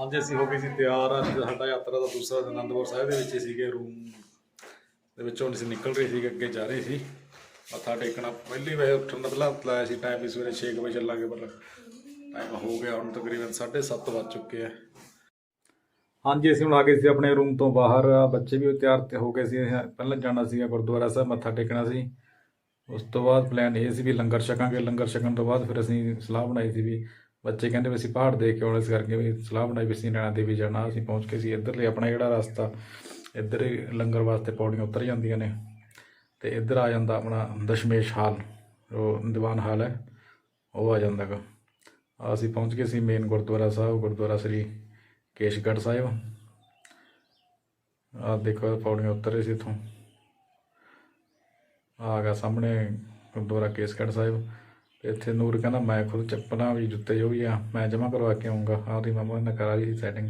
ਹਾਂਜੀ, ਅਸੀਂ ਹੋ ਗਏ ਸੀ ਤਿਆਰ। ਅੱਜ ਸਾਡਾ ਯਾਤਰਾ ਦਾ ਦੂਸਰਾ ਦਿਨ ਅਨੰਦਪੁਰ ਸਾਹਿਬ ਦੇ ਵਿੱਚ ਹੀ ਸੀਗੇ। ਰੂਮ ਦੇ ਵਿੱਚੋਂ ਅਸੀਂ ਨਿਕਲ ਰਹੇ ਸੀਗੇ, ਅੱਗੇ ਜਾ ਰਹੇ ਸੀ। ਮੱਥਾ ਟੇਕਣਾ ਪਹਿਲੀ ਵਾਰ ਉੱਠਣ ਦਾ ਪਹਿਲਾਂ ਲਾਇਆ ਸੀ ਟਾਈਮ ਵੀ ਸਵੇਰੇ 6 ਵਜੇ ਚੱਲਾਂਗੇ, ਪਰ ਟਾਈਮ ਹੋ ਗਿਆ। ਹੁਣ ਤਕਰੀਬਨ 7:30 ਵੱਜ ਚੁੱਕੇ ਆ। ਹਾਂਜੀ, ਅਸੀਂ ਹੁਣ ਆ ਗਏ ਸੀ ਆਪਣੇ ਰੂਮ ਤੋਂ ਬਾਹਰ। ਬੱਚੇ ਵੀ ਤਿਆਰ ਤੇ ਹੋ ਗਏ ਸੀ। ਪਹਿਲਾਂ ਜਾਣਾ ਸੀਗਾ ਗੁਰਦੁਆਰਾ ਸਾਹਿਬ, ਮੱਥਾ ਟੇਕਣਾ ਸੀ। ਉਸ ਤੋਂ ਬਾਅਦ ਪਲਾਨ ਇਹ ਸੀ ਵੀ ਲੰਗਰ ਛਕਾਂਗੇ। ਲੰਗਰ ਛਕਣ ਤੋਂ ਬਾਅਦ ਫਿਰ ਅਸੀਂ ਸਲਾਹ ਬਣਾਈ ਸੀ ਵੀ ਬੱਚੇ ਕਹਿੰਦੇ ਵੀ ਅਸੀਂ ਪਹਾੜ ਦੇਖ ਕੇ ਆਉਣਾ, ਇਸ ਕਰਕੇ ਵੀ ਸਲਾਹ ਬਣਾਈ ਵੀ ਅਸੀਂ ਨੈਣਾ ਦੇਵੀ ਜਾਣਾ, ਅਸੀਂ ਪਹੁੰਚ ਕੇ ਸੀ ਇੱਧਰਲੇ ਆਪਣਾ ਜਿਹੜਾ ਰਸਤਾ, ਇੱਧਰ ਹੀ ਲੰਗਰ ਵਾਸਤੇ ਪੌੜੀਆਂ ਉਤਰ ਜਾਂਦੀਆਂ ਨੇ ਤੇ ਇੱਧਰ ਆ ਜਾਂਦਾ ਆਪਣਾ ਦਸ਼ਮੇਸ਼ ਹਾਲ, ਉਹ ਦੀਵਾਨ ਹਾਲ ਹੈ, ਉਹ ਆ ਜਾਂਦਾ ਗਾ ਅਸੀਂ ਪਹੁੰਚ ਗਏ ਸੀ ਮੇਨ ਗੁਰਦੁਆਰਾ ਸਾਹਿਬ, ਗੁਰਦੁਆਰਾ ਸ੍ਰੀ ਕੇਸ਼ਗੜ੍ਹ ਸਾਹਿਬ। ਆ ਦੇਖੋ ਪੌੜੀਆਂ ਉਤਰ ਸੀ ਇੱਥੋਂ। ਆ ਗਿਆ ਸਾਹਮਣੇ ਗੁਰਦੁਆਰਾ ਕੇਸਗੜ੍ਹ ਸਾਹਿਬ। ਇੱਥੇ ਨੂਰ ਕਹਿੰਦਾ, ਮੈਂ ਖੁਦ ਚੱਪਲਾਂ ਵੀ ਜੁੱਤੇ ਜੋ ਵੀ ਆ, ਮੈਂ ਜਮ੍ਹਾਂ ਕਰਵਾ ਕੇ ਆਉਂਗਾ ਆਪਦੀ ਮੰਮਾ ਨੇ ਕਰਾ ਲਈ ਸੈਟਿੰਗ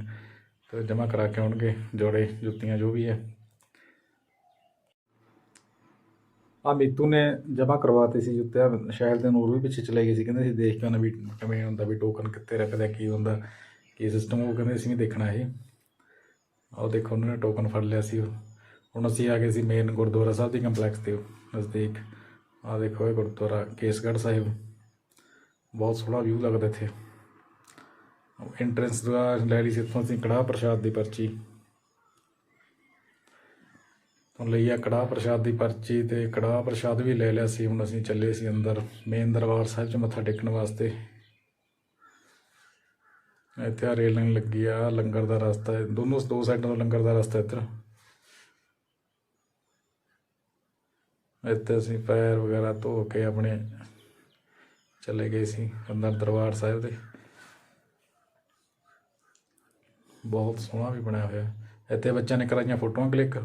ਤੇ ਜਮ੍ਹਾਂ ਕਰਾ ਕੇ ਆਉਣਗੇ, ਜੋੜੇ, ਜੁੱਤੀਆਂ ਜੋ ਵੀ ਹੈ ਆ ਮੀਤੂ ਨੇ ਜਮ੍ਹਾਂ ਕਰਵਾਤੇ ਸੀ ਜੁੱਤੇ ਸ਼ਾਇਦ ਦੇ ਨੂਰ ਵੀ ਪਿੱਛੇ ਚਲੇ ਗਏ ਸੀ, ਕਹਿੰਦੇ ਸੀ, ਦੇਖ ਕੇ ਉਹਨਾਂ ਵੀ ਕਿਵੇਂ ਹੁੰਦਾ ਵੀ ਟੋਕਨ ਕਿੱਥੇ ਰੱਖਦਾ ਕੀ ਹੁੰਦਾ, ਕੀ ਸਿਸਟਮ ਉਹ ਕਹਿੰਦੇ ਅਸੀਂ ਵੀ ਦੇਖਣਾ ਇਹ। ਆਹ ਦੇਖੋ, ਉਹਨਾਂ ਨੇ ਟੋਕਨ ਫੜ ਲਿਆ ਸੀ ਉਹ। ਹੁਣ ਅਸੀਂ ਆ ਗਏ ਸੀ ਮੇਨ ਗੁਰਦੁਆਰਾ ਸਾਹਿਬ ਦੀ ਕੰਪਲੈਕਸ ਤੇ ਨਜ਼ਦੀਕ। ਆ ਦੇਖੋ ਇਹ ਗੁਰਦੁਆਰਾ ਕੇਸਗੜ੍ਹ ਸਾਹਿਬ। ਬਹੁਤ ਸੋਹਣਾ ਵਿਊ ਲੱਗਦਾ ਇੱਥੇ। ਐਂਟਰੈਂਸ ਦਾ ਲੈ ਲਈ ਸੀ ਇੱਥੋਂ ਅਸੀਂ ਕੜਾਹ ਪ੍ਰਸ਼ਾਦ ਦੀ ਪਰਚੀ। ਤੋਂ ਲਈ ਆ ਕੜਾਹ ਪ੍ਰਸ਼ਾਦ ਦੀ ਪਰਚੀ ਤੇ ਕੜਾਹ ਪ੍ਰਸ਼ਾਦ ਵੀ ਲੈ ਲਿਆ ਸੀ, ਹੁਣ ਅਸੀਂ ਚੱਲੇ ਸੀ ਅੰਦਰ ਮੇਨ ਦਰਬਾਰ ਸਾਹਿਬ 'ਚ ਮੱਥਾ ਟੇਕਣ ਵਾਸਤੇ। ਇੱਥੇ ਆ ਲਾਈਨ ਲੱਗੀ ਆ, ਲੰਗਰ ਦਾ ਰਸਤਾ ਹੈ। ਦੋਨੋਂ, ਦੋ ਸਾਈਡਾਂ ਤੋਂ ਲੰਗਰ ਦਾ ਰਸਤਾ ਇੱਧਰ। ਇੱਥੇ ਅਸੀਂ ਪੈਰ ਵਗੈਰਾ ਧੋ ਕੇ ਆਪਣੇ ਚਲੇ ਗਏ ਸੀ ਅੰਦਰ ਦਰਬਾਰ ਸਾਹਿਬ ਦੇ ਬਹੁਤ ਸੋਹਣਾ ਵੀ ਬਣਿਆ ਹੋਇਆ। ਇੱਥੇ ਬੱਚਿਆਂ ਨੇ ਕਰਾਈਆਂ ਫੋਟੋਆਂ ਕਲਿੱਕ।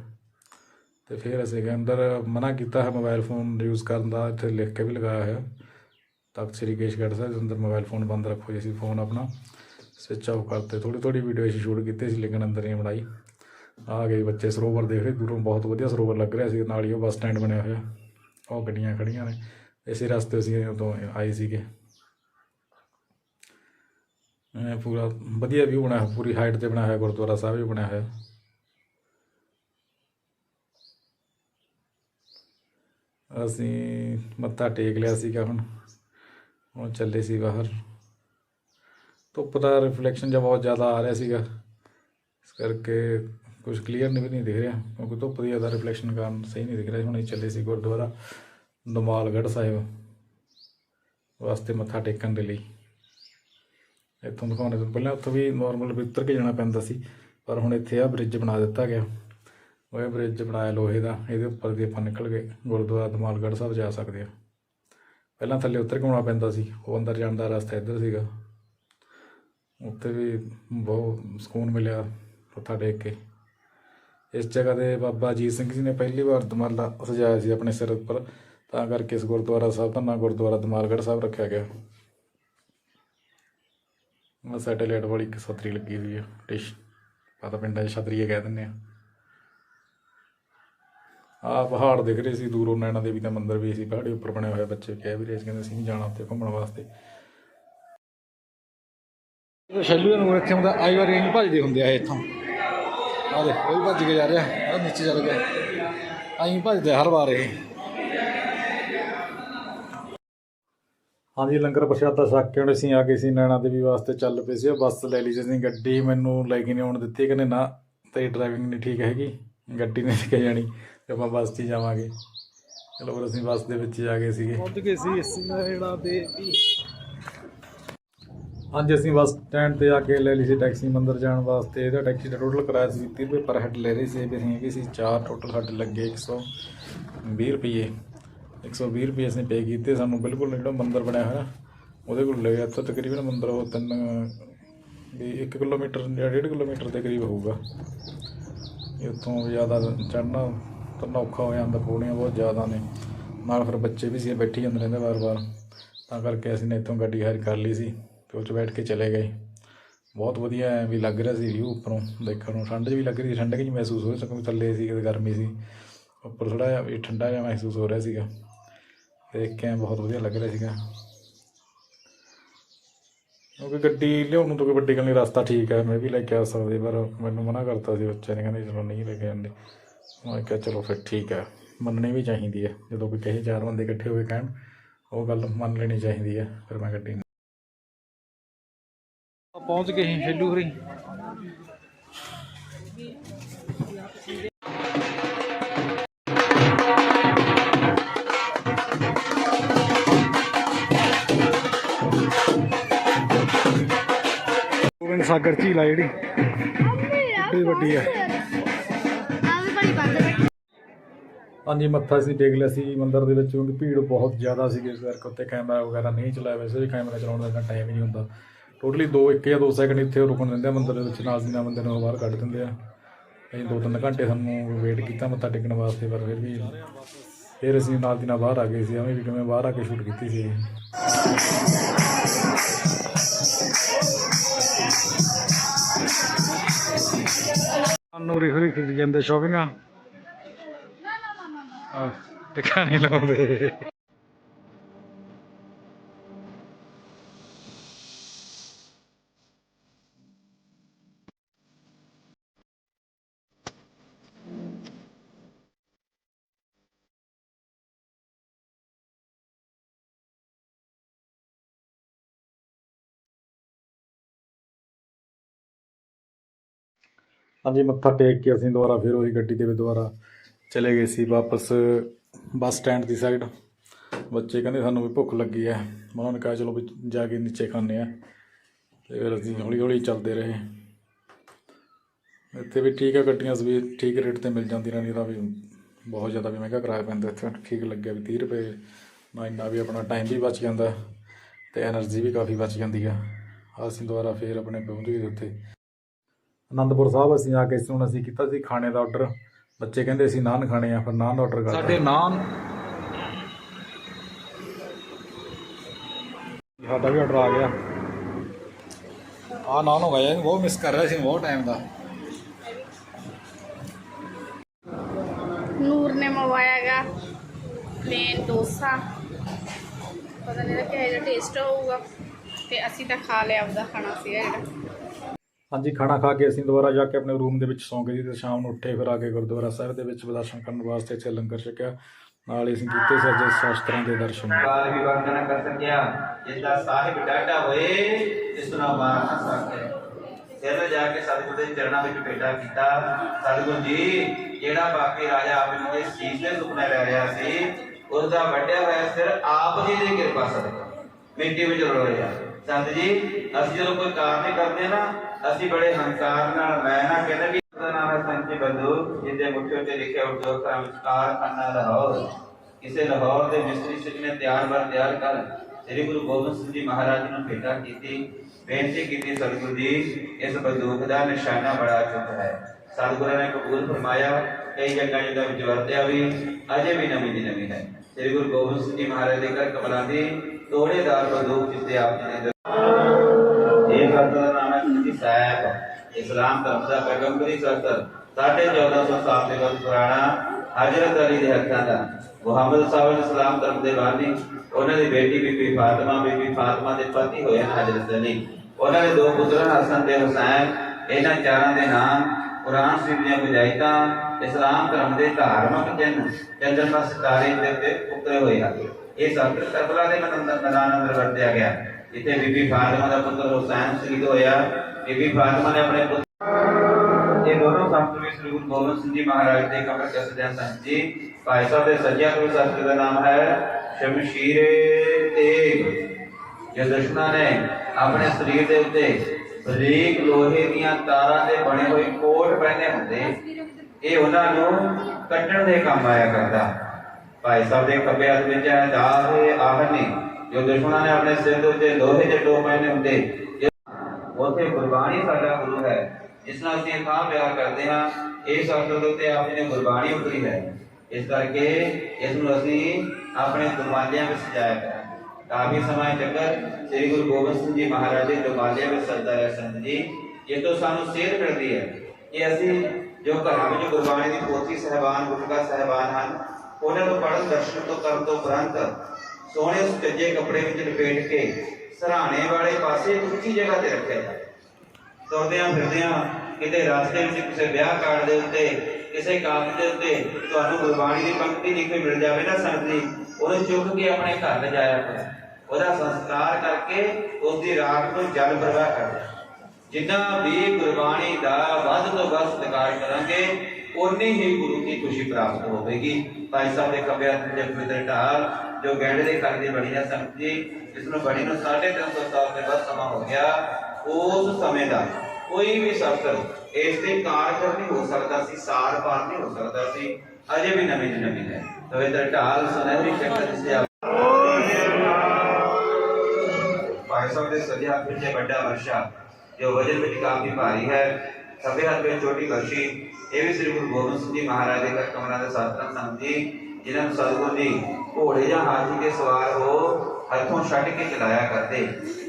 ਤੇ ਫਿਰ ਅਸੀਂ ਗਏ ਅੰਦਰ, ਮਨਾ ਕੀਤਾ ਹੈ ਮੋਬਾਈਲ ਫੋਨ ਯੂਜ਼ ਕਰਨ ਦਾ, ਇੱਥੇ ਲਿਖ ਕੇ ਵੀ ਲਗਾਇਆ ਹੋਇਆ। ਤਖਤ ਸ੍ਰੀ ਕੇਸ਼ਗੜ੍ਹ ਸਾਹਿਬ ਦੇ ਅੰਦਰ ਮੋਬਾਈਲ ਫੋਨ ਬੰਦ ਰੱਖੋ ਜੀ ਅਸੀਂ, ਫੋਨ ਆਪਣਾ ਸਵਿਚ ਆਫ ਕਰਤੇ। ਥੋੜੀ ਥੋੜੀ ਵੀਡੀਓ ਅਸੀਂ ਸ਼ੂਟ ਕੀਤੀ ਸੀ, ਲੇਕਿਨ ਅੰਦਰ ਨਹੀਂ ਬਣਾਈ। ਆ ਗਏ ਬੱਚੇ ਸਰੋਵਰ ਦੇਖ ਰਹੇ ਦੂਰੋਂ ਬਹੁਤ ਵਧੀਆ ਸਰੋਵਰ ਲੱਗ ਰਿਹਾ ਸੀ ਨਾਲ ਹੀ ਉਹ ਬੱਸ ਸਟੈਂਡ ਬਣਿਆ ਹੋਇਆ। ਉਹ ਗੱਡੀਆਂ ਖੜੀਆਂ ਨੇ ਇਸੇ ਰਸਤੇ ਅਸੀਂ ਉਦੋਂ ਆਏ ਸੀਗੇ। ਪੂਰਾ ਵਧੀਆ ਵਿਊ ਬਣਾਇਆ ਹੋਇਆ, ਪੂਰੀ ਹਾਈਟ ਤੇ ਬਣਾਇਆ ਹੋਇਆ ਗੁਰਦੁਆਰਾ ਸਾਹਿਬ ਵੀ ਬਣਿਆ ਹੋਇਆ। ਅਸੀਂ ਮੱਥਾ ਟੇਕ ਲਿਆ ਸੀਗਾ ਹੁਣ ਹੁਣ ਚੱਲੇ ਸੀ ਬਾਹਰ। ਧੁੱਪ ਦਾ ਰਿਫਲੈਕਸ਼ਨ ਜਿਹਾ ਬਹੁਤ ਜ਼ਿਆਦਾ ਆ ਰਿਹਾ ਸੀਗਾ। ਇਸ ਕਰਕੇ ਕੁਝ ਕਲੀਅਰ ਨਹੀਂ ਵੀ ਨਹੀਂ ਦਿਖ ਰਿਹਾ, ਕਿਉਂਕਿ ਧੁੱਪ ਦੀ ਜ਼ਿਆਦਾ ਰਿਫਲੈਕਸ਼ਨ ਕਾਰਨ ਸਹੀ ਨਹੀਂ ਦਿਖ ਰਿਹਾ, ਹੁਣ ਇਹ ਚੱਲੇ ਸੀ ਗੁਰਦੁਆਰਾ ਦਮਾਲਗੜ੍ਹ ਸਾਹਿਬ, ਵਾਸਤੇ ਮੱਥਾ ਟੇਕਣ ਦੇ ਲਈ। ਇੱਥੋਂ ਦਿਖਾਉਣੇ ਤੋਂ ਪਹਿਲਾਂ ਉੱਥੋਂ ਵੀ ਨਾਰਮਲ ਵੀ ਕੇ ਜਾਣਾ ਪੈਂਦਾ ਸੀ, ਪਰ ਹੁਣ ਇੱਥੇ ਆ ਬ੍ਰਿਜ ਬਣਾ ਦਿੱਤਾ ਗਿਆ। ਉਹ ਇਹ ਬ੍ਰਿਜ ਬਣਾਇਆ ਲੋਹੇ ਦਾ, ਇਹਦੇ ਉੱਪਰ ਦੀ ਆਪਾਂ ਨਿਕਲ ਕੇ ਗੁਰਦੁਆਰਾ ਦਮਾਲਗੜ੍ਹ ਸਾਹਿਬ ਜਾ ਸਕਦੇ ਆ ਪਹਿਲਾਂ ਥੱਲੇ ਉੱਤਰ ਕੇ ਆਉਣਾ ਪੈਂਦਾ ਸੀ, ਉਹ ਅੰਦਰ ਜਾਣ ਦਾ ਰਸਤਾ ਇੱਧਰ ਸੀਗਾ। ਉੱਥੇ ਵੀ ਬਹੁਤ ਸਕੂਨ ਮਿਲਿਆ ਮੱਥਾ ਟੇਕ ਕੇ। ਇਸ ਜਗ੍ਹਾ ਤੇ ਬਾਬਾ ਅਜੀਤ ਸਿੰਘ ਜੀ ਨੇ ਪਹਿਲੀ ਵਾਰ ਦਮਾਲਾ ਸਜਾਇਆ ਸੀ ਆਪਣੇ ਸਿਰ ਉੱਪਰ। ਤਾਂ ਕਰਕੇ ਇਸ ਗੁਰਦੁਆਰਾ ਸਾਹਿਬ ਦਾ ਨਾਂ ਗੁਰਦੁਆਰਾ ਦਮਾਲਗੜ੍ਹ ਸਾਹਿਬ ਰੱਖਿਆ ਗਿਆ। ਉਹ ਸੈਟੇਲਾਈਟ ਵਾਲੀ ਇੱਕ ਛਤਰੀ ਲੱਗੀ ਹੋਈ ਹੈ ਡਿਸ਼ ਪਤਾ ਪਿੰਡਾਂ 'ਚ ਛਤਰੀਏ ਕਹਿ ਦਿੰਦੇ ਆ। ਆ ਪਹਾੜ ਦਿਖ ਰਹੇ ਸੀ, ਦੂਰੋਂ ਨੈਣਾ ਦੇਵੀ ਦਾ ਮੰਦਿਰ ਵੀ ਸੀ, ਪਹਾੜੀ ਉੱਪਰ ਬਣਿਆ ਹੋਇਆ ਬੱਚੇ ਕਹਿ ਵੀ ਰਹੇ ਸੀ, ਕਹਿੰਦੇ ਅਸੀਂ ਜਾਣਾ ਉੱਥੇ ਘੁੰਮਣ ਵਾਸਤੇ। ਸ਼ੈਲੂ ਨੂੰ ਇੱਥੇ ਹੁੰਦਾ ਆਈ ਵਾਰ ਭੱਜਦੇ ਹੁੰਦੇ ਆ ਇੱਥੋਂ। ਆ ਦੇ ਉਹ ਵੀ ਭੱਜ ਕੇ ਜਾ ਰਿਹਾ। ਆ ਨੀਚੇ ਚੱਲ ਗਿਆ। ਆਈ ਭੱਜਦੇ ਹਰ ਵਾਰ ਇਹ। ਹਾਂਜੀ ਲੰਗਰ ਪ੍ਰਸ਼ਾਦਾ ਛਕ ਕੇ ਹੁਣ ਅਸੀਂ ਆ ਗਏ ਸੀ ਨੈਣਾ ਦੇਵੀ ਵਾਸਤੇ ਚੱਲ ਪਏ ਸੀ। ਉਹ ਬੱਸ ਲੈ ਲਈ ਸੀ ਅਸੀਂ ਗੱਡੀ ਮੈਨੂੰ ਲੈ ਕੇ ਨਹੀਂ ਆਉਣ ਦਿੱਤੀ ਕਹਿੰਦੇ ਨਾ ਤੇਰੀ ਡਰਾਈਵਿੰਗ ਨਹੀਂ ਠੀਕ ਹੈਗੀ ਗੱਡੀ ਨੇ ਲੈ ਕੇ ਜਾਣੀ ਤੇ ਆਪਾਂ ਬੱਸ 'ਚ ਹੀ ਜਾਵਾਂਗੇ। ਚਲੋ ਫਿਰ ਅਸੀਂ ਬੱਸ ਦੇ ਵਿੱਚ ਆ ਗਏ ਸੀਗੇ। ਪਹੁੰਚ ਗਏ ਸੀ ਅਸੀਂ ਨੈਣਾ ਦੇਵੀ। ਹਾਂਜੀ, ਅਸੀਂ ਬੱਸ ਸਟੈਂਡ ਤੇ ਆ ਕੇ ਲੈ ਲਈ ਸੀ ਟੈਕਸੀ ਮੰਦਰ ਜਾਣ ਵਾਸਤੇ। ਇਹਦਾ ਟੈਕਸੀ ਦਾ ਟੋਟਲ ਕਿਰਾਇਆ ਸੀ 30 ਰੁਪਏ ਪਰ ਹੈਡ ਲੈ ਰਹੀ ਸੀ। ਵੀ ਅਸੀਂ ਹੈਗੇ ਸੀ ਚਾਰ ਟੋਟਲ ਸਾਡੇ ਲੱਗੇ 120 ਰੁਪਏ। 120 ਰੁਪਏ ਅਸੀਂ ਪੇ ਕੀਤੇ। ਸਾਨੂੰ ਬਿਲਕੁਲ ਜਿਹੜਾ ਮੰਦਰ ਬਣਿਆ ਹੋਇਆ, ਉਹਦੇ ਕੋਲ ਲੱਗਿਆ ਇੱਥੋਂ ਤਕਰੀਬਨ ਮੰਦਰ ਉਹ ਤਿੰਨ, ਵੀ 1 ਕਿਲੋਮੀਟਰ ਜਾਂ 1.5 ਕਿਲੋਮੀਟਰ ਦੇ ਕਰੀਬ ਹੋਊਗਾ। ਇੱਥੋਂ ਜ਼ਿਆਦਾ ਚੜ੍ਹਨਾ ਤੁਰਨਾ ਔਖਾ ਹੋ ਜਾਂਦਾ, ਪੌੜੀਆਂ ਬਹੁਤ ਜ਼ਿਆਦਾ ਨੇ। ਨਾਲ ਫਿਰ ਬੱਚੇ ਵੀ ਸੀ ਬੈਠੀ ਜਾਂਦੇ ਰਹਿੰਦੇ ਵਾਰ-ਵਾਰ। ਤਾਂ ਕਰਕੇ ਅਸੀਂ ਨੇ ਇੱਥੋਂ ਗੱਡੀ ਹਾਇਰ ਕਰ ਲਈ ਸੀ। ਤੇ ਉਹ 'ਚ ਬੈਠ ਕੇ ਚਲੇ ਗਏ। ਬਹੁਤ ਵਧੀਆ ਵੀ ਲੱਗ ਰਿਹਾ ਸੀ ਵਿਊ ਉੱਪਰੋਂ, ਦੇਖਣ ਨੂੰ। ਠੰਡ 'ਚ ਵੀ ਲੱਗ ਰਹੀ ਸੀ, ਠੰਡ ਜਿਹੀ ਮਹਿਸੂਸ ਹੋ ਰਹੀ ਸੀ ਕਿਉਂਕਿ ਥੱਲੇ ਸੀ, ਕਿਤੇ ਗਰਮੀ ਸੀ। ਉੱਪਰ ਥੋੜਾ ਜਿਹਾ ਵੀ ਠੰਡਾ ਜਿਹਾ ਮਹਿਸੂਸ ਹੋ ਰਿਹਾ ਸੀਗਾ। ਦੇਖ ਕੇ ਬਹੁਤ ਵਧੀਆ ਲੱਗ ਰਿਹਾ ਸੀਗਾ। ਕਿਉਂਕਿ ਗੱਡੀ ਲਿਆਉਣ ਨੂੰ ਤਾਂ ਕੋਈ ਵੱਡੀ ਗੱਲ ਨਹੀਂ, ਰਸਤਾ ਠੀਕ ਹੈ, ਮੈਂ ਵੀ ਲੈ ਕੇ ਆ ਸਕਦੀ ਪਰ ਮੈਨੂੰ ਮਨਾ ਕਰਤਾ ਸੀ ਬੱਚੇ ਨੇ, ਕਹਿੰਦੇ ਚਲੋ ਨਹੀਂ ਲੈ ਕੇ ਆਉਂਦੇ ਮੈਂ ਕਿਹਾ ਚਲੋ ਫਿਰ ਠੀਕ ਹੈ, ਮੰਨਣੀ ਵੀ ਚਾਹੀਦੀ ਹੈ। ਜਦੋਂ ਕੋਈ ਕਹੇ ਚਾਰ ਬੰਦੇ ਇਕੱਠੇ ਹੋ ਕੇ ਕਹਿਣ, ਉਹ ਗੱਲ ਮੰਨ ਲੈਣੀ ਚਾਹੀਦੀ ਹੈ, ਫਿਰ ਮੈਂ ਗੱਡੀ ਪਹੁੰਚ ਗਏ ਸੀ ਛੇਲੂ ਹਰੀ। ਗੋਬਿੰਦ ਸਾਗਰ ਝੀਲ ਆ ਜਿਹੜੀ। ਬੜੀ ਵੱਡੀ ਆ। ਆ ਵੀ ਬੜੀ ਬੰਦ ਹੈ ਹਾਂਜੀ ਮੱਥਾ ਅਸੀਂ ਟੇਕ ਲਿਆ ਸੀ ਮੰਦਿਰ ਦੇ ਵਿੱਚ ਕਿਉਂਕਿ ਭੀੜ ਬਹੁਤ ਜ਼ਿਆਦਾ ਸੀ ਇਸ ਕਰਕੇ ਉੱਤੇ ਕੈਮਰਾ ਵਗੈਰਾ ਨਹੀਂ ਚਲਾਇਆ ਵੈਸੇ ਵੀ ਕੈਮਰਾ ਚਲਾਉਣ ਦਾ ਇੰਨਾ ਟਾਈਮ ਹੀ ਨਹੀਂ ਹੁੰਦਾ। ਟੋਟਲੀ 2 1 ਜਾਂ 2 ਸੈਕਿੰਡ ਇੱਥੇ ਰੁਕਣ ਦਿੰਦੇ ਆ ਮੰਦਿਰ ਦੇ ਵਿੱਚ, ਨਾਲ ਦੀ ਨਾਲ ਬੰਦੇ ਨੂੰ ਬਾਹਰ ਕੱਢ ਦਿੰਦੇ ਆ। ਅਸੀਂ ਦੋ ਤਿੰਨ ਘੰਟੇ ਸਾਨੂੰ ਵੇਟ ਕੀਤਾ, ਮੱਥਾ ਟੇਕਣ ਵਾਸਤੇ, ਪਰ ਫਿਰ ਵੀ ਫਿਰ ਅਸੀਂ ਨਾਲ ਦੀ ਨਾਲ ਬਾਹਰ ਆ ਗਏ ਸੀ, ਐਵੇਂ ਵੀ ਕਿਵੇਂ ਬਾਹਰ ਆ ਕੇ ਸ਼ੂਟ ਕੀਤੀ ਸੀ। ਸਾਨੂੰ ਰੀ ਹਰੀ ਜਾਂਦੇ ਸ਼ਾਪਿੰਗਾਂ ਆ। ਨਹੀਂ ਲਾਉਂਦੇ। ਹਾਂਜੀ, ਮੱਥਾ ਟੇਕ ਕੇ ਅਸੀਂ ਦੁਬਾਰਾ ਫਿਰ ਉਹੀ ਗੱਡੀ ਦੇ ਵਿੱਚ ਦੁਬਾਰਾ ਚਲੇ ਗਏ ਸੀ ਵਾਪਸ ਬੱਸ ਸਟੈਂਡ ਦੀ ਸਾਈਡ ਬੱਚੇ ਕਹਿੰਦੇ ਸਾਨੂੰ ਵੀ ਭੁੱਖ ਲੱਗੀ ਹੈ ਉਹਨਾਂ ਨੇ ਕਿਹਾ, ਚਲੋ ਵੀ ਜਾ ਕੇ ਨੀਚੇ ਖਾਣੇ ਆ। ਤੇ ਫਿਰ ਅਸੀਂ ਹੌਲੀ ਹੌਲੀ ਚੱਲਦੇ ਰਹੇ। ਇੱਥੇ ਵੀ ਠੀਕ ਆ, ਗੱਡੀਆਂ ਵੀ ਠੀਕ ਰੇਟ ਤੇ ਮਿਲ ਜਾਂਦੀਆਂ ਨਹੀਂ ਤਾਂ ਵੀ ਬਹੁਤ ਜ਼ਿਆਦਾ ਵੀ ਮਹਿੰਗਾ ਕਿਰਾਇਆ ਪੈਂਦਾ। ਇੱਥੇ ਠੀਕ ਲੱਗਿਆ ਵੀ 30 ਰੁਪਏ। ਨਾ ਇੰਨਾ ਵੀ ਆਪਣਾ ਟਾਈਮ ਵੀ ਬਚ ਜਾਂਦਾ ਤੇ એનર્ਜੀ ਵੀ ਕਾਫੀ ਬਚ ਜਾਂਦੀ ਆ। ਅਸੀਂ ਦੁਬਾਰਾ ਫੇਰ ਆਪਣੇ ਪਹੁੰਚ ਗਏ ਉੱਥੇ। ਅਨੰਦਪੁਰ ਸਾਹਿਬ ਅਸੀਂ ਆ ਕੇ ਇਸ ਨੂੰ ਅਸੀਂ ਕੀਤਾ ਸੀ ਖਾਣੇ ਦਾ ਆਰਡਰ ਬੱਚੇ ਕਹਿੰਦੇ ਅਸੀਂ ਨਾਨ ਖਾਣੇ ਆ ਫਿਰ ਨਾਨ ਦਾ ਆਰਡਰ ਕਰਤਾ ਸਾਡੇ ਨਾਨ ਸਾਡਾ ਵੀ ਆਰਡਰ ਆ ਗਿਆ। ਆ ਨਾਨ ਹੋ ਗਿਆ ਇਹ ਬਹੁਤ ਮਿਸ ਕਰ ਰਿਹਾ ਸੀ ਬਹੁਤ ਟਾਈਮ ਦਾ। ਨੂਰ ਨੇ ਮੰਗਵਾਇਆਗਾ ਪਲੇਨ ਡੋਸਾ। ਪਤਾ ਨਹੀਂ ਇਹਦਾ ਕਿਹੋ ਜਿਹਾ ਟੇਸਟ ਹੋਊਗਾ। ਤੇ ਅਸੀਂ ਤਾਂ ਖਾ ਲਿਆ ਆਪਦਾ ਖਾਣਾ ਸੀਗਾ ਜਿਹੜਾ। ਹਾਂਜੀ, ਖਾਣਾ ਖਾ ਕੇ ਅਸੀਂ ਦੁਬਾਰਾ ਜਾ ਕੇ ਆਪਣੇ ਰੂਮ ਦੇ ਵਿੱਚ ਸੌਂ ਗਏ ਸੀ ਤੇ ਸ਼ਾਮ ਨੂੰ ਉੱਠੇ ਫਿਰ ਆ ਕੇ ਗੁਰਦੁਆਰਾ ਸਾਹਿਬ ਦੇ ਵਿੱਚ ਦਰਸ਼ਨ ਕਰਨ ਵਾਸਤੇ ਇੱਥੇ ਲੰਗਰ ਛਕਿਆ। ਨਾਲ ਅਸੀਂ ਕੀਤੇ ਸੱਜੇ ਸ਼ਾਸਤਰਾਂ ਦੇ ਦਰਸ਼ਨ। ਵੀ ਵਰਤ ਕਰ ਸਕਿਆ। ਜਿੱਦਾਂ ਸਾਹਿਬ ਡਾਢਾ ਹੋਏ ਇਸ ਨੂੰ ਮਾਰ ਸਕੇ ਫਿਰ ਜਾ ਕੇ ਸਤਿਗੁਰ ਦੇ ਚਰਨਾਂ ਵਿੱਚ ਭੇਟਾ ਕੀਤਾ। ਸਤਿਗੁਰ ਜੀ, ਜਿਹੜਾ ਬਾਕੀ ਰਾਜਾ ਆਪ ਜੀ ਦੇ ਸੀਸ ਦੇ ਸੁਪਨੇ ਲੈ ਰਿਹਾ ਸੀ ਉਸ ਦਾ ਵੱਡਿਆ ਹੋਇਆ ਸਿਰ ਆਪ ਜੀ ਦੀ ਕਿਰਪਾ ਸਦਕਾ। ਮਿੱਟੀ ਵਿੱਚ ਰੋਲ ਸੰਤ ਜੀ ਅਸੀਂ ਜਦੋਂ ਕੋਈ ਕਾਮ ਕਰਦੇ ਨਾ, ਅਸੀਂ ਬੜੇ ਹੰਕਾਰ ਨਾਲ, ਮੈਂ ਨਾ ਕਹਿੰਦਾ ਵੀ ਨਾਮ ਸੰਚੀ ਬੰਦੂ, ਜਿਹਦੇ ਮੁੱਠੇ ਤੇ ਲਿਖਿਆ ਉਰਦੂ ਅੱਖਰਾਂ ਵਿੱਚ ਅੰਨਾ ਲਾਹੌਰ। ਕਿਸੇ ਲਾਹੌਰ ਦੇ ਮਿਸਤਰੀ ਸਿੱਖ ਨੇ ਤਿਆਰ ਬਰ ਤਿਆਰ ਕਰ ਸ੍ਰੀ ਗੁਰੂ ਗੋਬਿੰਦ ਸਿੰਘ ਜੀ ਮਹਾਰਾਜ ਨੂੰ ਭੇਟਾ ਕੀਤੀ, ਬੇਨਤੀ ਕੀਤੀ ਸਤਿਗੁਰੂ ਜੀ, ਇਸ ਬੰਦੂਕ ਦਾ ਨਿਸ਼ਾਨਾ ਬੜਾ ਚੁੱਕ ਹੈ। ਸਤਿਗੁਰਾਂ ਨੇ ਕਬੂਲ ਫਰਮਾਇਆ, ਕਈ ਜਗ੍ਹਾ ਜਿਹਦਾ ਵਿੱਚ ਵੀ, ਅਜੇ ਵੀ ਨਵੀਂ ਦੀ ਨਵੀਂ ਹੈ। ਸ੍ਰੀ ਗੁਰੂ ਗੋਬਿੰਦ ਸਿੰਘ ਜੀ ਮਹਾਰਾਜ ਦੇ ਘਰ ਕਮਲਾਂ ਦੀ ਤੋੜੇਦਾਰ ਬੰਦੂਕ ਜਿੱਤੇ ਆਪ ਜੀ ਨੇ ਇਸਲਾਮ ਧਰਮ ਦਾ ਪੈਗੰਬਰੀ ਸਤਰ 1450 ਸਾਲ ਦੇ ਵਕਤ ਪੁਰਾਣਾ ਹਜ਼ਰਤ ਅਲੀ ਦੇ ਹੱਥਾਂ ਦਾ, ਮੁਹੰਮਦ ਸਾਹਿਬ ਇਸਲਾਮ ਧਰਮ ਦੇ ਬਾਨੀ ਉਹਨਾਂ ਦੀ ਬੇਟੀ ਬੀਬੀ ਫਾਤਿਮਾ ਬੀਬੀ ਫਾਤਿਮਾ ਦੇ ਪਤੀ ਹੋਏ ਹਜ਼ਰਤ ਅਲੀ। ਉਹਨਾਂ ਦੇ ਦੋ ਪੁੱਤਰ ਹਸਨ ਤੇ ਹੁਸੈਨ। ਇਹਨਾਂ ਚਾਰਾਂ ਦੇ ਨਾਮ ਕੁਰਾਨ ਸ਼ਰੀਫ ਦੀਆਂ ਬੁਝਾਈਤਾਂ ਇਸਲਾਮ ਧਰਮ ਦੇ ਧਾਰਮਿਕ ਚਿੰਨ੍ਹ ਚੰਦਰਮਾ ਸਿਤਾਰੇ ਦੇ ਉੱਤੇ ਉਤਰੇ ਹੋਏ ਹਨ। ਇਹ ਸਤਰ ਕਰਬਲਾ ਦੇ ਮੈਦਾਨ ਅੰਦਰ ਵਰਤਿਆ ਗਿਆ। ਇੱਥੇ ਬੀਬੀ ਫਾਤਿਮਾ ਦਾ ਪੁੱਤਰ ਹੁਸੈਨ ਸ਼ਹੀਦ ਹੋਇਆ। ਬੀਬੀ ਫਾਤਿਮਾ ਨੇ ਆਪਣੇ ਪੁੱਤਰ ਇਹ ਦੋਨੋਂ ਸੰਤ ਵੀ ਸ੍ਰੀ ਗੁਰੂ ਗੋਬਿੰਦ ਸਿੰਘ ਜੀ ਮਹਾਰਾਜ ਦੇ ਕਬਰ ਕਸਦੇ ਹਨ ਜੀ, ਭਾਈ ਸਾਹਿਬ ਦੇ ਸੱਜਿਆ ਕੋਲ ਸ਼ਸਤਰ ਦਾ ਨਾਮ ਹੈ ਸ਼ਮਸ਼ੀਰ ਤੇਗ ਇਹ ਨੇ ਆਪਣੇ ਸਰੀਰ ਦੇ ਉੱਤੇ ਬਰੀਕ ਲੋਹੇ ਦੀਆਂ ਤਾਰਾਂ ਦੇ ਬਣੇ ਹੋਏ ਕੋਟ ਪਹਿਨੇ ਹੁੰਦੇ, ਇਹ ਉਹਨਾਂ ਨੂੰ ਕੱਟਣ ਦੇ ਕੰਮ ਆਇਆ ਕਰਦਾ। ਭਾਈ ਸਾਹਿਬ ਦੇ ਖੱਬੇ ਹੱਥ ਵਿੱਚ ਹੈ ਦਾਹੇ ਆਹਨੀ ਜੋ ਦੁਸ਼ਮਣਾਂ ਨੇ ਆਪਣੇ ਸਿਰ ਦੇ ਉੱਤੇ ਲੋਹੇ ਦੇ ਟੋਪ ਪਹਿਨੇ ਹੁੰਦੇ ਉਥੇ ਗੁਰਬਾਣੀ ਸਾਡਾ ਗੁਰੂ ਹੈ। ਜਿਸ ਨਾਲ ਅਸੀਂ ਥਾਂ ਪਿਆਰ ਕਰਦੇ ਹਾਂ, ਇਹ ਸ਼ਬਦ ਦੇ ਉੱਤੇ ਆਪ ਨੇ ਗੁਰਬਾਣੀ ਉਤਰੀ ਹੈ। ਇਸ ਕਰਕੇ ਇਸ ਨੂੰ ਅਸੀਂ ਆਪਣੇ ਦੁਮਾਲਿਆਂ ਵਿੱਚ ਸਜਾਇਆ ਹੈ। ਕਾਫੀ ਸਮਾਂ ਚੱਕਰ ਸ੍ਰੀ ਗੁਰੂ ਗੋਬਿੰਦ ਸਿੰਘ ਜੀ ਮਹਾਰਾਜ ਦੇ ਦੁਮਾਲਿਆਂ ਵਿੱਚ ਸਜਦਾ ਹੈ ਸੰਤ ਜੀ। ਇਹ ਤੋਂ ਸਾਨੂੰ ਸੇਧ ਮਿਲਦੀ ਹੈ ਕਿ ਅਸੀਂ ਜੋ ਘਰਾਂ ਵਿੱਚ ਗੁਰਬਾਣੀ ਦੀ ਪੋਥੀ ਸਹਿਬਾਨ, ਗੁਟਕਾ ਸਹਿਬਾਨ ਹਨ, ਉਹਨਾਂ ਨੂੰ ਪੜ੍ਹਨ, ਦਰਸ਼ਨ ਤੋਂ ਕਰਨ ਤੋਂ ਉਪਰੰਤ ਸੋਹਣੇ ਸੁਚੱਜੇ ਕੱਪੜੇ ਵਿੱਚ ਲਪੇਟ ਕੇ ਸਰਾਣੇ ਵਾਲੇ ਪਾਸੇ ਉੱਚੀ ਜਗ੍ਹਾ ਤੇ ਰੱਖਿਆ ਜਾਵੇ ਤੁਰਦਿਆਂ ਫਿਰਦਿਆਂ ਕਿਤੇ ਰਸਤੇ ਵਿੱਚ ਕਿਸੇ ਵਿਆਹ ਕਾਰਡ ਦੇ ਉੱਤੇ, ਕਿਸੇ ਕਾਗਜ਼ ਦੇ ਉੱਤੇ ਤੁਹਾਨੂੰ ਗੁਰਬਾਣੀ ਦੀ ਪੰਕਤੀ ਲਿਖੀ ਮਿਲ ਜਾਵੇ ਨਾ ਸੰਗਤ ਜੀ, ਉਹਨੂੰ ਚੁੱਕ ਕੇ ਆਪਣੇ ਘਰ ਲਿਜਾਇਆ ਕਰੋ। ਉਹਦਾ ਸੰਸਕਾਰ ਕਰਕੇ ਉਸ ਦੀ ਰਾਖ ਨੂੰ ਜਲ ਪ੍ਰਵਾਹ ਕਰੋ ਜਿੰਨਾ ਵੀ ਗੁਰਬਾਣੀ ਦਾ ਵੱਧ ਤੋਂ ਵੱਧ ਸਤਿਕਾਰ ਕਰਾਂਗੇ ਉਨੀ ਹੀ ਗੁਰੂ ਦੀ ਖੁਸ਼ੀ ਪ੍ਰਾਪਤ ਹੋਵੇਗੀ। ਭਾਈ ਸਾਹਿਬ ਦੇ ਖੱਬੇ ਦੇ ਪਵਿੱਤਰ ਢਾਲ ਜੋ ਗੈਂਡ ਦੇ ਘਰ ਦੀ ਬਣੀ ਹੈ ਸੰਗਤ ਜੀ ਇਸ ਨੂੰ ਬਣੀ ਨੂੰ 350 ਸਾਲ ਦੇ ਬਾਅਦ ਸਮਾਂ ਹੋ ਗਿਆ, ਉਸ ਸਮੇਂ ਦਾ ਕੋਈ ਵੀ ਸ਼ਸਤਰ ਇਸ ਦੇ ਕਾਰਗਰ ਨਹੀਂ ਹੋ ਸਕਦਾ ਸੀ ਸਾਰ ਪਾਰ ਨਹੀਂ ਹੋ ਸਕਦਾ ਸੀ, ਅਜੇ ਵੀ ਨਵੀਂ ਨਵੀਂ ਹੈ। ਪਵਿੱਤਰ ਢਾਲ ਸੁਨਹਿਰੀ ਚੱਕਰ ਜਿਸ ਭਾਈ ਸਾਹਿਬ ਦੇ ਸੱਜੇ ਹੱਥ ਵਿੱਚ ਵੱਡਾ ਵਰਸ਼ਾ, ਜੋ ਵਜਨ ਵਿੱਚ ਕਾਫੀ ਭਾਰੀ ਹੈ ਖੱਬੇ ਹੱਥ ਵਿੱਚ ਛੋਟੀ ਵਰਸ਼ੀ ਇਹ ਵੀ ਸ੍ਰੀ ਗੁਰੂ ਗੋਬਿੰਦ ਸਿੰਘ ਜੀ ਮਹਾਰਾਜ ਦੇ ਕਮਰਾਂ ਦੇ ਸਾਧਨਾ ਸੰਤ ਜੀ, ਜਿਨ੍ਹਾਂ ਨੂੰ ਸਤਿਗੁਰੂ ਜੀ ਘੋੜੇ ਜਾਂ ਹਾਥੀ ਤੇ ਸਵਾਰ ਹੋ ਹੱਥੋਂ ਛੱਡ ਕੇ ਚਲਾਇਆ ਕਰਦੇ।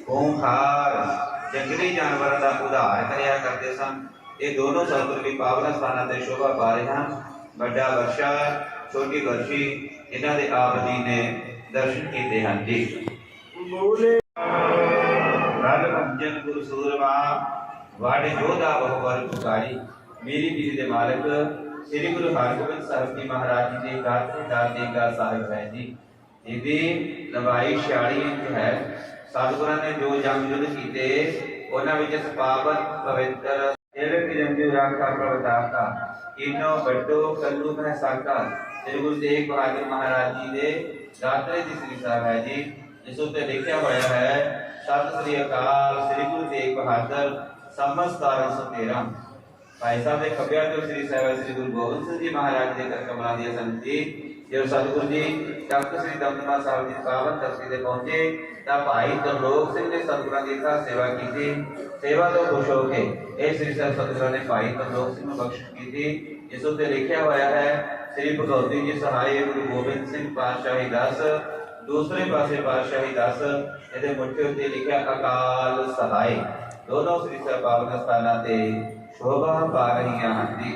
ਓੰਕਾਰ। ਜੰਗਲੀ ਜਾਨਵਰਾਂ ਦਾ ਉਧਾਰ ਕਰਿਆ ਕਰਦੇ ਸਨ। ਇਹ ਦੋਨੋਂ ਸਤਿਗੁਰੂ ਦੀ ਪਾਵਨ ਸਥਾਨਾਂ ਤੇ ਸ਼ੋਭਾ ਪਾ ਰਹੇ ਹਨ। ਵੱਡਾ ਵਰਸ਼ਾ ਛੋਟੀ ਵਰਸ਼ੀ ਇਹਨਾਂ ਦੇ ਆਪ ਜੀ ਨੇ ਦਰਸ਼ਨ ਕੀਤੇ ਹਨ ਜੀ। ਰਗ ਭੰਜਨ ਗੁਰੂ ਸੂਰਮਾ ਵਾੜੇ ਜੋਧਾ ਬਹੁਵਰ ਪੁਕਾਰੀ। ਮੇਰੀ ਪੀਰੀ ਦੇ ਮਾਲਕ ਸ੍ਰੀ ਗੁਰੂ ਹਰਗੋਬਿੰਦ ਸਾਹਿਬ ਜੀ ਮਹਾਰਾਜ ਜੀ ਦੇ ਗਾਥੇ ਦਾਤੇ ਦਾ ਸਾਹਿਬ ਹੈ ਜੀ। ਇਹਦੀ ਲੰਬਾਈ 46 ਇੰਚ ਹੈ। ਸਤਿਗੁਰਾਂ ਨੇ ਜੋ ਜੰਗ ਯੁੱਧ ਕੀਤੇ, ਉਹਨਾਂ ਵਿੱਚ ਇਸ ਪਾਵਨ ਪਵਿੱਤਰ ਇਹ ਕਿ ਰਾਖਾ ਪ੍ਰਵਤਾਤਾ ਇਨੋ ਵੱਡੋ ਕੱਲੂ ਮਹਿ ਸਾਕਾ। ਸ੍ਰੀ ਗੁਰੂ ਤੇਗ ਬਹਾਦਰ ਮਹਾਰਾਜ ਜੀ ਦੇ ਦਾਤਰੇ ਦੀ ਸ੍ਰੀ ਸਾਹਿਬ ਹੈ ਜੀ। ਜਿਸ ਉੱਤੇ ਲਿਖਿਆ ਹੋਇਆ ਹੈ, ਸਤਿ ਸ੍ਰੀ ਅਕਾਲ ਸ੍ਰੀ ਗੁਰੂ ਤੇਗ ਬਹਾਦਰ ਸੰਮਤ 1713 ਭਾਈ ਸਾਹਿਬ ਦੇ ਖੱਬੇ ਹੱਥ ਸ੍ਰੀ ਸਾਹਿਬ ਸ੍ਰੀ ਗੁਰੂ ਗੋਬਿੰਦ ਸਿੰਘ ਜੀ ਮਹਾਰਾਜ ਦੇ ਕਮਲਾਂ ਦੀ ਸੰਤੀ ਜੋ ਸਤਿਗੁਰੂ ਜੀ ਤਖਤ ਸ੍ਰੀ ਦਮਦਮਾ ਸਾਹਿਬ ਦੀ ਪਾਵਨ ਧਰਤੀ ਤੇ ਪਹੁੰਚੇ, ਤਾਂ ਭਾਈ ਤਰਲੋਕ ਸਿੰਘ ਨੇ ਸਤਿਗੁਰਾਂ ਦੀ ਖਾਸ ਸੇਵਾ ਕੀਤੀ, ਸੇਵਾ ਤੋਂ ਖੁਸ਼ ਹੋ ਕੇ ਇਹ ਸ੍ਰੀ ਸਾਹਿਬ ਸਤਿਗੁਰਾਂ ਨੇ ਭਾਈ ਤਰਲੋਕ ਸਿੰਘ ਨੂੰ ਬਖਸ਼ਿਸ਼ ਕੀਤੀ, ਜਿਸ ਉੱਤੇ ਲਿਖਿਆ ਹੋਇਆ ਹੈ, ਸ੍ਰੀ ਭਗਵਤੀ ਜੀ ਸਹਾਈ ਗੁਰੂ ਗੋਬਿੰਦ ਸਿੰਘ ਪਾਤਸ਼ਾਹੀ ਦਸ, ਦੂਸਰੇ ਪਾਸੇ ਪਾਤਸ਼ਾਹੀ ਦਸ, ਇਹਦੇ ਮੁੱਠੇ ਉੱਤੇ ਲਿਖਿਆ ਅਕਾਲ ਸਹਾਈ। ਦੋਨੋਂ ਸ੍ਰੀ ਸਾਹਿਬ ਪਾਵਨ ਸਥਾਨਾਂ ਤੇ ਸ਼ੋਭਾ ਪਾ ਰਹੀਆਂ ਹਨ ਜੀ।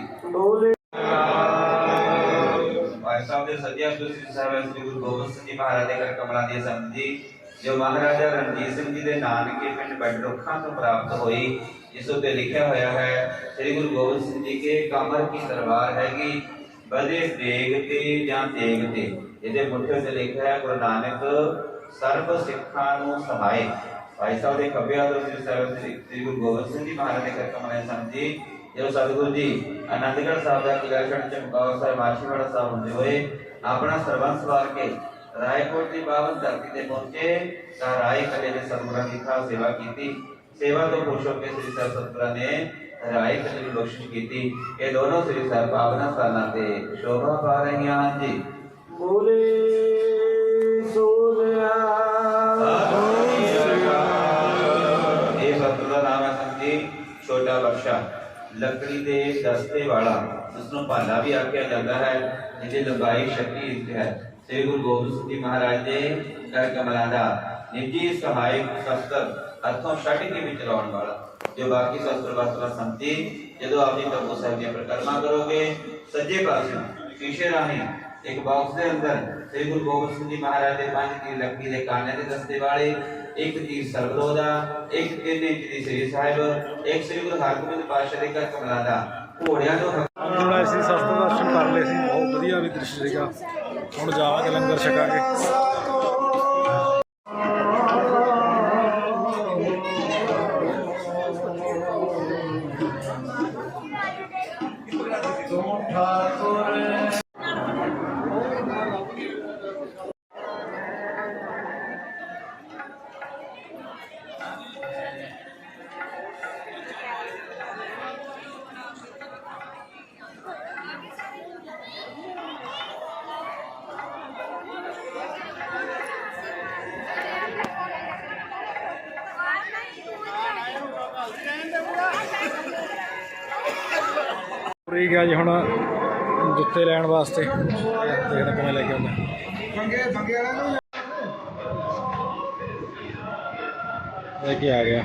ਭਾਈ ਸਾਹਿਬ ਦੇ ਸੱਜਿਆ ਸਾਹਿਬ ਸ੍ਰੀ ਗੁਰੂ ਗੋਬਿੰਦ ਸਿੰਘ ਜੀ ਮਹਾਰਾਜ ਦੇ ਘਰ ਕਮਲਾਂ ਦੀ ਸੰਤ ਜੀ ਮਹਾਰਾਜਾ ਰਣਜੀਤ ਸਿੰਘ ਜੀ ਦੇ ਨਾਨਕੇ ਪਿੰਡ ਬਡਰੁੱਖਾਂ ਤੋਂ ਪ੍ਰਾਪਤ ਹੋਈ ਜਿਸ ਉੱਤੇ ਲਿਖਿਆ ਹੋਇਆ ਹੈ ਸ੍ਰੀ ਗੁਰੂ ਗੋਬਿੰਦ ਸਿੰਘ ਜੀ ਕੇ ਕਮਰ ਕੀ ਤਲਵਾਰ ਹੈਗੀ ਬਦੇ ਦੇਗ ਤੇ ਜਾਂ ਤੇਗ ਤੇ ਇਹਦੇ ਮੁੱਠੇ ਤੇ ਲਿਖਿਆ ਹੈ ਗੁਰੂ ਨਾਨਕ ਸਰਬ ਸਿੱਖਾਂ ਨੂੰ ਸਹਾਏ ਭਾਈ ਸਾਹਿਬ ਦੇ ਖੱਬੇ ਹੱਥ ਸ੍ਰੀ ਸਾਹਿਬ ਸ੍ਰੀ ਗੁਰੂ ਗੋਬਿੰਦ ਸਿੰਘ ਜੀ ਮਹਾਰਾਜ ਦੇ ਘਰ ਕਮਲਾਂ ਦੀ ਜੀ ਜੋ ਸਤਿਗੁਰੂ ਜੀ ਆਨੰਦਗੜ੍ਹ ਸਾਹਿਬ ਦਾ ਕਿਲਾ ਛੱਡ ਚਮਕੌਰ ਸਾਹਿਬ ਮਾਛੀਵਾੜਾ ਸਾਹਿਬ ਹੁੰਦੇ ਹੋਏ ਆਪਣਾ ਸਰਬੰਸ ਵਾਰ ਕੇ ਰਾਏਕੋਟ ਦੀ ਬਾਵਨ ਧਰਤੀ ਤੇ ਪਹੁੰਚੇ ਤਾਂ ਰਾਏ ਕਲੇ ਦੇ ਸਤਿਗੁਰਾਂ ਦੀ ਖਾਸ ਸੇਵਾ ਕੀਤੀ ਸੇਵਾ ਤੋਂ ਖੁਸ਼ ਹੋ ਕੇ ਸ੍ਰੀ ਸਾਹਿਬ ਸਤਿਗੁਰਾਂ ਨੇ ਰਾਏ ਕਲੇ ਨੂੰ ਬਖਸ਼ਿਸ਼ ਕੀਤੀ ਇਹ ਦੋਨੋਂ ਸ੍ਰੀ ਸਾਹਿਬ ਪਾਵਨ ਸਥਾਨਾਂ ਤੇ ਸ਼ੋਭਾ ਪਾ ਰਹੀਆਂ ਹਨ ਜੀ ਬੋਲੇ ਬਖਸ਼ਾ ਲੱਕੜੀ ਦੇ ਦਸਤੇ ਵਾਲਾ ਜਿਸ ਨੂੰ ਭਾਲਾ ਵੀ ਆਖਿਆ ਜਾਂਦਾ ਹੈ ਜਿਹਦੀ ਲੰਬਾਈ 36 ਇੰਚ ਹੈ। ਸ੍ਰੀ ਗੁਰੂ ਗੋਬਿੰਦ ਸਿੰਘ ਜੀ ਮਹਾਰਾਜ ਦੇ ਕਰ ਕਮਲਾਂ ਦਾ ਨਿੱਜੀ ਸਹਾਇਕ ਸ਼ਸਤਰ ਹੱਥੋਂ ਛੱਡ ਕੇ ਵੀ ਚਲਾਉਣ ਵਾਲਾ। ਜੋ ਬਾਕੀ ਸ਼ਸਤਰ ਵਸਤਰ ਸੰਤੀ, ਜਦੋਂ ਆਪ ਜੀ ਤਪੋ ਸਾਹਿਬ ਦੀ ਪ੍ਰਕਰਮਾ ਕਰੋਗੇ, ਸੱਜੇ ਪਾਸੇ ਸ਼ੀਸ਼ੇ ਰਾਹੀਂ, ਇੱਕ ਬਾਕਸ ਦੇ ਅੰਦਰ ਸ੍ਰੀ ਗੁਰੂ ਗੋਬਿੰਦ ਸਿੰਘ ਜੀ ਮਹਾਰਾਜ ਦੇ ਪੰਜ ਤੀਰ ਲੱਕੀ ਦੇ ਕਾਨੇ ਦੇ ਦਸਤੇ ਵਾਲੇ ਇੱਕ ਤੀਰ ਸਰਬਦੋ ਦਾ ਇੱਕ ਤਿੰਨ ਇੰਚ ਦੀ ਸ੍ਰੀ ਸਾਹਿਬ, ਇੱਕ ਸ੍ਰੀ ਗੁਰੂ ਹਰਗੋਬਿੰਦ ਪਾਤਸ਼ਾਹ ਦੇ ਘਰ ਕਮਲਾਂ ਦਾ ਘੋੜਿਆਂ ਨੂੰ ਹੱਕ- ਅਸੀਂ ਸਸਤਾ ਦਰਸ਼ਨ ਕਰ ਲਏ ਸੀ, ਬਹੁਤ ਵਧੀਆ ਵੀ ਦ੍ਰਿਸ਼ ਸੀਗਾ। ਹੁਣ ਜਾਵਾਂਗੇ ਲੰਗਰ ਛਕਾਂਗੇ ਠੀਕ ਆ ਜੀ ਹੁਣ ਜੁੱਤੇ ਲੈਣ ਵਾਸਤੇ। ਦੇਖਦੇ ਕਿਵੇਂ ਲੈ ਕੇ ਆਉਂਦਾ। ਲੈ ਕੇ ਆ ਗਿਆ।